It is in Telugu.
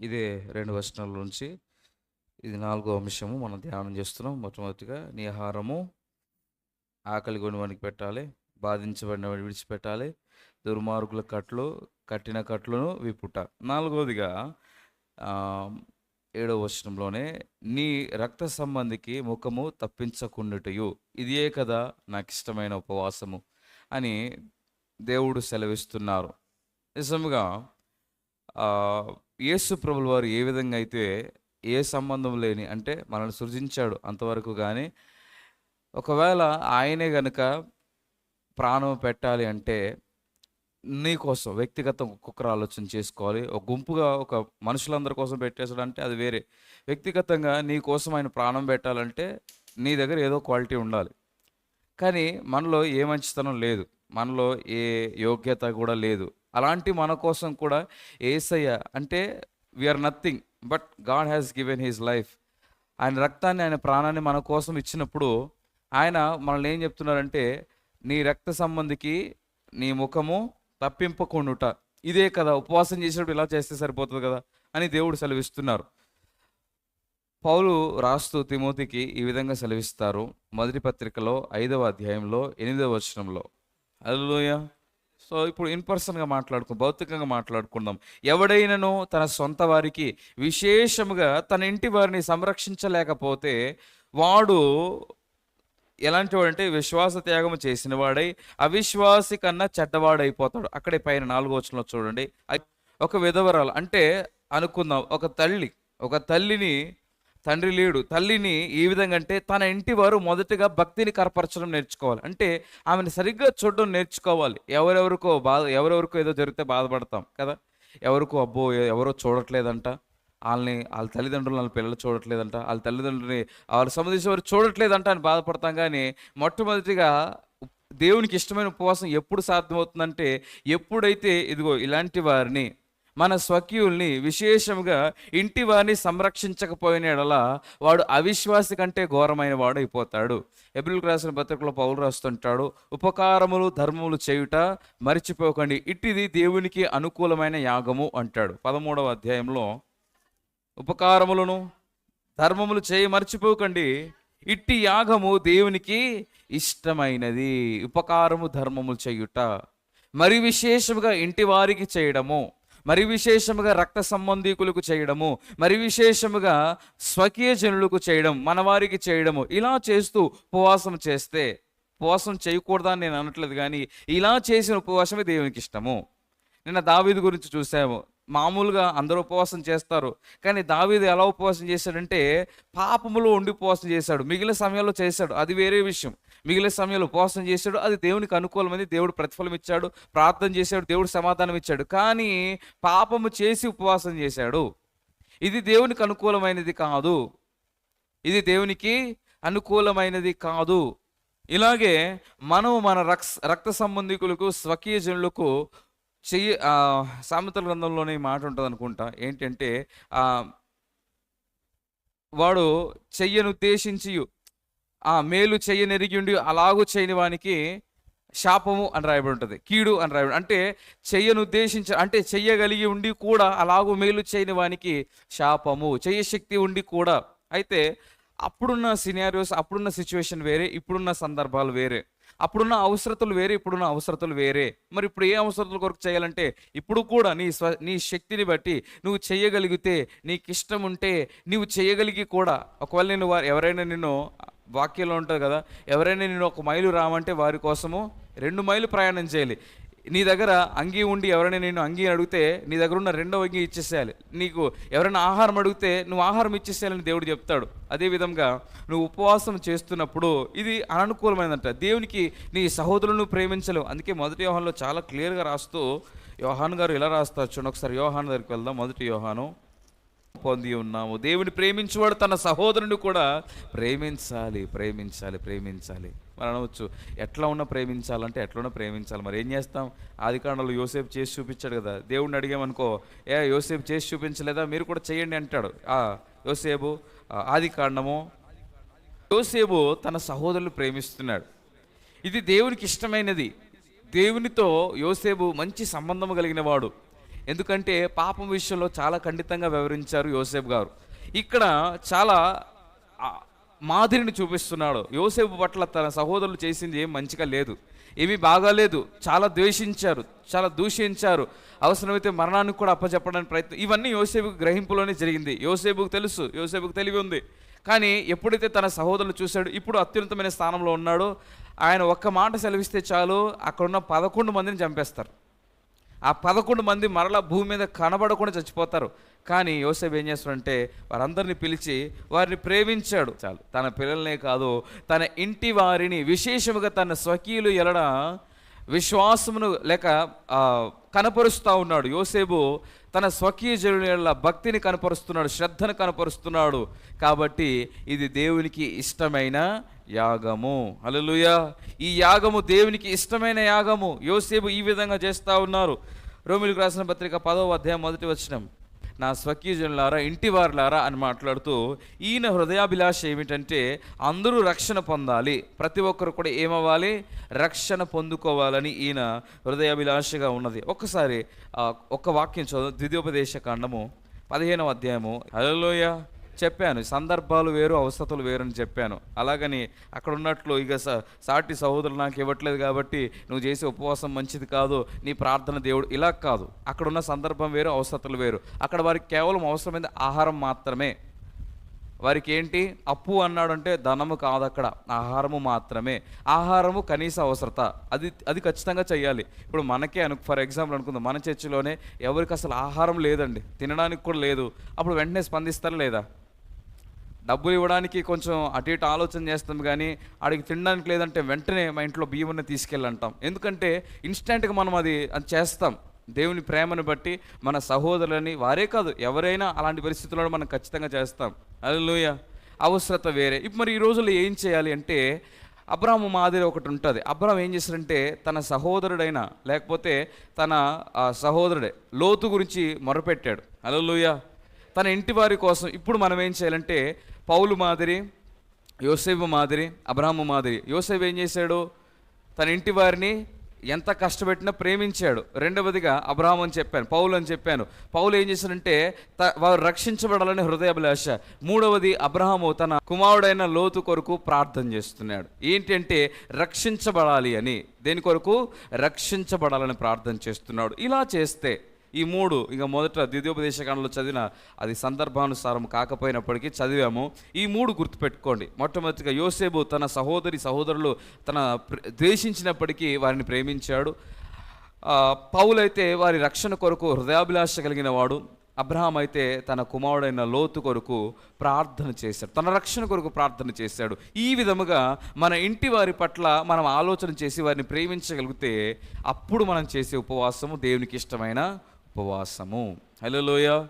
ఇదే రెండు వచనాల నుంచి ఇది నాలుగో అంశము. మనం ధ్యానం చేస్తున్నాం. మొట్టమొదటిగా నీ ఆహారము ఆకలి కొనివానికి పెట్టాలి బాధించబడిన వాడిని విడిచిపెట్టాలి దుర్మార్గుల కట్లు కట్టిన కట్లను విప్పుట. నాలుగవదిగా ఏడవ వచనంలోనే నీ రక్త సంబంధికి ముఖము తప్పించకుండుటయు. ఇదే కదా నాకు ఇష్టమైన ఉపవాసము అని దేవుడు సెలవిస్తున్నారు. నిజముగా యేసు ప్రభుల వారు ఏ విధంగా అయితే ఏ సంబంధం లేని అంటే మనల్ని సృజించాడు అంతవరకు కానీ ఒకవేళ ఆయనే గనుక ప్రాణం పెట్టాలి అంటే నీ కోసం వ్యక్తిగతం ఒక్కొక్కరు ఆలోచన చేసుకోవాలి. ఒక గుంపుగా ఒక మనుషులందరి కోసం పెట్టేసాడంటే అది వేరే. వ్యక్తిగతంగా నీ కోసం ఆయన ప్రాణం పెట్టాలంటే నీ దగ్గర ఏదో క్వాలిటీ ఉండాలి. కానీ మనలో ఏ మంచితనం లేదు. మనలో ఏ యోగ్యత కూడా లేదు. అలాంటి మన కోసం కూడా ఏసయ్య అంటే we are nothing but God has given his life ఆయన రక్తాన్ని ఆయన ప్రాణాన్ని మన కోసం ఇచ్చినప్పుడు ఆయన మనల్ని ఏం చెప్తున్నారంటే నీ రక్త సంబంధికి నీ ముఖము తప్పింపకుండుట. ఇదే కదా ఉపవాసం చేసినప్పుడు ఇలా చేస్తే సరిపోతుంది కదా అని దేవుడు సెలవిస్తున్నారు. పౌలు రాస్తూ తిమోతికి ఈ విధంగా సెలవిస్తారు మొదటి పత్రికలో ఐదవ అధ్యాయంలో ఎనిమిదవ వచనంలో. అల్లుయ సో ఇప్పుడు ఇన్ పర్సన్గా మాట్లాడుకుందాం భౌతికంగా మాట్లాడుకుందాం. ఎవడైనను తన సొంత వారికి విశేషముగా తన ఇంటి వారిని సంరక్షించలేకపోతే వాడు ఎలాంటి వాడంటే విశ్వాస త్యాగం చేసిన వాడై అవిశ్వాసి కన్నా చెడ్డవాడైపోతాడు. అక్కడే పైన నాలుగో వచనంలో చూడండి. ఒక విధవరాలు అంటే అనుకుందాం ఒక తల్లి ఒక తల్లిని తండ్రి లేడు. తల్లిని ఏ విధంగా అంటే తన ఇంటి వారు మొదటగా భక్తిని కరపరచడం నేర్చుకోవాలి. అంటే ఆమెను సరిగ్గా చూడడం నేర్చుకోవాలి. ఎవరెవరికో బాధ ఎవరెవరికో ఏదో జరిగితే బాధపడతాం కదా. ఎవరికో అబ్బో ఎవరో చూడట్లేదంట. వాళ్ళని వాళ్ళ తల్లిదండ్రులు వాళ్ళ పిల్లలు చూడట్లేదంట. వాళ్ళ తల్లిదండ్రులని వాళ్ళ సంబంధించిన వారు చూడట్లేదంట అని బాధపడతాం కానీ మొట్టమొదటిగా దేవునికి ఇష్టమైన ఉపవాసం ఎప్పుడు సాధ్యమవుతుందంటే ఎప్పుడైతే ఇదిగో ఇలాంటి వారిని మన స్వకీయుల్ని విశేషముగా ఇంటి వారిని సంరక్షించకపోయిన వాడు అవిశ్వాసి కంటే ఘోరమైన వాడు అయిపోతాడు ఎబ్రిల్ రాసిన పత్రికలో పౌలు రాస్తుంటాడు ఉపకారములు ధర్మములు చేయుట మరిచిపోకండి ఇట్టిది దేవునికి అనుకూలమైన యాగము అంటాడు. పదమూడవ అధ్యాయంలో ఉపకారములను ధర్మములు చేయి మర్చిపోకండి ఇట్టి యాగము దేవునికి ఇష్టమైనది. ఉపకారము ధర్మములు చేయుట మరి విశేషముగా ఇంటి వారికి చేయడము. మరి విశేషముగా రక్త సంబంధీకులకు చేయడము మరి విశేషముగా స్వకీయ జనులకు చేయడం మనవారికి చేయడము ఇలా చేస్తూ ఉపవాసం చేస్తే ఉపవాసం చేయకూడదని నేను అనట్లేదు కానీ ఇలా చేసిన ఉపవాసమే దేవునికి ఇష్టము. నిన్న దావీదు గురించి చూసాము. మామూలుగా అందరూ ఉపవాసం చేస్తారు. కానీ దావీదు ఎలా ఉపవాసం చేశాడంటే పాపములో ఉండి ఉపవాసం చేశాడు. మిగిలిన సమయంలో చేశాడు. అది వేరే విషయం. మిగిలిన సమయంలో ఉపవాసం చేశాడు. అది దేవునికి అనుకూలమైంది. దేవుడు ప్రతిఫలం ఇచ్చాడు. ప్రార్థన చేశాడు. దేవుడు సమాధానం ఇచ్చాడు. కానీ పాపము చేసి ఉపవాసం చేశాడు. ఇది దేవునికి అనుకూలమైనది కాదు. ఇది దేవునికి అనుకూలమైనది కాదు. ఇలాగే మనం మన రక్ రక్త సంబంధికులకు స్వకీయ జనులకు చెయ్యి సామెతల గ్రంథంలోనే ఈ మాట ఉంటుంది అనుకుంటా ఏంటంటే వాడు చెయ్యను ఉద్దేశించి ఆ మేలు చెయ్యనెరిగి ఉండి అలాగూ చేయని వానికి శాపము అని రాయబడి ఉంటుంది కీడు అని రాయబడి అంటే చెయ్యను ఉద్దేశించ అంటే చెయ్యగలిగి ఉండి కూడా అలాగూ మేలు చేయని వానికి శాపము చెయ్య శక్తి ఉండి కూడా. అయితే అప్పుడున్న సినారియోస్ అప్పుడున్న సిచ్యువేషన్ వేరే ఇప్పుడున్న సందర్భాలు వేరే. అప్పుడున్న అవసరతలు వేరే ఇప్పుడున్న అవసరతలు వేరే. మరి ఇప్పుడు ఏ అవసరతల కొరకు చేయాలంటే ఇప్పుడు కూడా నీ స్వ నీ శక్తిని బట్టి నువ్వు చేయగలిగితే నీకు ఇష్టం ఉంటే నువ్వు చేయగలిగి కూడా ఒకవేళ నేను వారు ఎవరైనా నిన్ను వాక్యంలో ఉంటుంది కదా ఎవరైనా నేను ఒక మైలు రామంటే వారి కోసము రెండు మైలు ప్రయాణం చేయాలి. నీ దగ్గర అంగీ ఉండి ఎవరైనా నేను అంగీ అడిగితే నీ దగ్గర ఉన్న రెండో అంగీ ఇచ్చేసేయాలి. నీకు ఎవరైనా ఆహారం అడిగితే నువ్వు ఆహారం ఇచ్చేసేయాలని దేవుడు చెప్తాడు. అదేవిధంగా నువ్వు ఉపవాసం చేస్తున్నప్పుడు ఇది అననుకూలమైనదంట. దేవునికి నీ సహోదరులను ప్రేమించలేవు. అందుకే మొదటి యోహాన్లో చాలా క్లియర్గా రాస్తూ యోహాన్ గారు ఇలా రాస్తారు చూడండి. ఒకసారి యోహాన్ దగ్గరికి వెళ్దాం. మొదటి యోహాను పొంది ఉన్నాము. దేవుని ప్రేమించేవాడు తన సహోదరుని కూడా ప్రేమించాలి ప్రేమించాలి ప్రేమించాలి. మరి అనవచ్చు ఎట్లా ఉన్నా ప్రేమించాలంటే ఎట్లా ఉన్నా ప్రేమించాలి. మరి ఏం చేస్తాం? ఆది కాండంలో యోసేపు చేసి చూపించాడు కదా. దేవుడిని అడిగామనుకో ఏ యోసేపు చేసి చూపించలేదా? మీరు కూడా చేయండి అంటాడు. ఆ యోసేపు ఆ, ఆది కాండము. యోసేపు తన సహోదరులు ప్రేమిస్తున్నాడు. ఇది దేవునికి ఇష్టమైనది. దేవునితో యోసేపు మంచి సంబంధం కలిగిన వాడు ఎందుకంటే పాపం విషయంలో చాలా ఖండితంగా వివరించారు యోసేఫ్ గారు. ఇక్కడ చాలా మాదిరిని చూపిస్తున్నాడు. యోసేపు పట్ల తన సహోదరులు చేసింది ఏం మంచిగా లేదు. ఏమీ బాగాలేదు చాలా ద్వేషించారు. చాలా దూషించారు. అవసరమైతే మరణానికి కూడా అప్పచెప్పడానికి ప్రయత్నం ఇవన్నీ యోసేపుకు గ్రహింపులోనే జరిగింది. యోసేపుకు తెలుసు. యోసేపుకు తెలివి ఉంది. కానీ ఎప్పుడైతే తన సహోదరులు చూశాడు ఇప్పుడు అత్యున్నతమైన స్థానంలో ఉన్నాడో ఆయన ఒక్క మాట సెలవిస్తే చాలు అక్కడున్న పదకొండు మందిని చంపేస్తారు. ఆ పదకొండు మంది మరలా భూమి మీద కనబడకుండా చచ్చిపోతారు. కానీ యోసేపు ఏం చేస్తాడంటే వారందరిని పిలిచి వారిని ప్రేమించాడు. చాలు. తన పిల్లలనే కాదు తన ఇంటి వారిని విశేషముగా తన స్వకీయులు ఎలడ విశ్వాసమును లేక కనపరుస్తూ ఉన్నాడు. యోసేపు తన స్వకీయ జనుల భక్తిని కనపరుస్తున్నాడు శ్రద్ధను కనపరుస్తున్నాడు. కాబట్టి ఇది దేవునికి ఇష్టమైన యాగము. అలలుయ ఈ యాగము దేవునికి ఇష్టమైన యాగము. యోసేపు ఈ విధంగా చేస్తూ ఉన్నారు. రోమిలకు రాసిన పత్రిక పదవ అధ్యాయం మొదటి వచ్చినాం నా స్వకీజనులారా ఇంటి వారులారా అని మాట్లాడుతూ ఈయన హృదయాభిలాష ఏమిటంటే అందరూ రక్షణ పొందాలి. ప్రతి ఒక్కరు కూడా ఏమవ్వాలి? రక్షణ పొందుకోవాలని ఈయన హృదయాభిలాషగా ఉన్నది. ఒక్కసారి ఒక వాక్యం చదువు ద్వితీయోపదేశ కాండము పదిహేనవ అధ్యాయము. హలోయ చెప్పాను. సందర్భాలు వేరు అవసరతలు వేరు అని చెప్పాను. అలాగని అక్కడ ఉన్నట్లు ఇక స- సాటి సహోదరులు నాకు ఇవ్వట్లేదు కాబట్టి నువ్వు చేసే ఉపవాసం మంచిది కాదు నీ ప్రార్థన దేవుడు ఇలా కాదు. అక్కడ ఉన్న సందర్భం వేరు అవసరతలు వేరు. అక్కడ వారికి కేవలం అవసరమైన ఆహారం మాత్రమే. వారికి ఏంటి? అప్పు అన్నాడంటే ధనము కాదు అక్కడ. ఆహారము మాత్రమే. ఆహారము కనీస అవసరత. అది అది ఖచ్చితంగా చేయాలి ఇప్పుడు మనకే అను ఫర్ ఎగ్జాంపుల్ అనుకుందాం. మన చర్చిలోనే ఎవరికి అసలు ఆహారం లేదండి. తినడానికి కూడా లేదు. అప్పుడు వెంటనే స్పందిస్తారా లేదా? డబ్బులు ఇవ్వడానికి కొంచెం అటు ఇటు ఆలోచన చేస్తాం కానీ ఆడికి తినడానికి లేదంటే వెంటనే మా ఇంట్లో బియ్యం తీసుకెళ్ళంటాం. ఎందుకంటే ఇన్స్టెంట్గా మనం అది అది చేస్తాం. దేవుని ప్రేమను బట్టి మన సహోదరులని వారే కాదు ఎవరైనా అలాంటి పరిస్థితుల్లో మనం ఖచ్చితంగా చేస్తాం. అలలోయ అవసరత వేరే. ఇప్పుడు మరి ఈ రోజుల్లో ఏం చేయాలి అంటే అబ్రాహము మాదిరి ఒకటి ఉంటుంది. అబ్రాహం ఏం చేశాడంటే తన సహోదరుడైన లేకపోతే తన సహోదరుడే లోతు గురించి మొరపెట్టాడు. అలలుయ తన ఇంటి వారి కోసం ఇప్పుడు మనం ఏం చేయాలంటే పౌలు మాదిరి యోసేపు మాదిరి అబ్రాహ్మ మాదిరి. యోసేపు ఏం చేశాడు? తన ఇంటి వారిని ఎంత కష్టపెట్టినా ప్రేమించాడు. రెండవదిగా అబ్రాహం అని చెప్పాను పౌలు అని చెప్పాను. పౌలు ఏం చేశాడంటే త- వారు రక్షించబడాలని హృదయాభిలాష. మూడవది అబ్రహాము తన కుమారుడైన లోతు కొరకు ప్రార్థన చేస్తున్నాడు. ఏంటంటే రక్షించబడాలి అని. దేని కొరకు? రక్షించబడాలని ప్రార్థన చేస్తున్నాడు. ఇలా చేస్తే ఈ మూడు ఇక మొదట ద్వితీయోపదేశకాండలో చదివిన అది సందర్భానుసారం కాకపోయినప్పటికీ చదివాము. ఈ మూడు గుర్తుపెట్టుకోండి. మొట్టమొదటిగా యోసేబు తన సహోదరి సహోదరులు తన ప్ర- ద్వేషించినప్పటికీ వారిని ప్రేమించాడు. పౌలైతే వారి రక్షణ కొరకు హృదయాభిలాష కలిగిన వాడు. అబ్రహాం అయితే తన కుమారుడైన లోతు కొరకు ప్రార్థన చేశాడు. తన రక్షణ కొరకు ప్రార్థన చేశాడు. ఈ విధముగా మన ఇంటి వారి పట్ల మనం ఆలోచన చేసి వారిని ప్రేమించగలిగితే అప్పుడు మనం చేసే ఉపవాసము దేవునికి ఇష్టమైన ఉపవాసము. హలోయ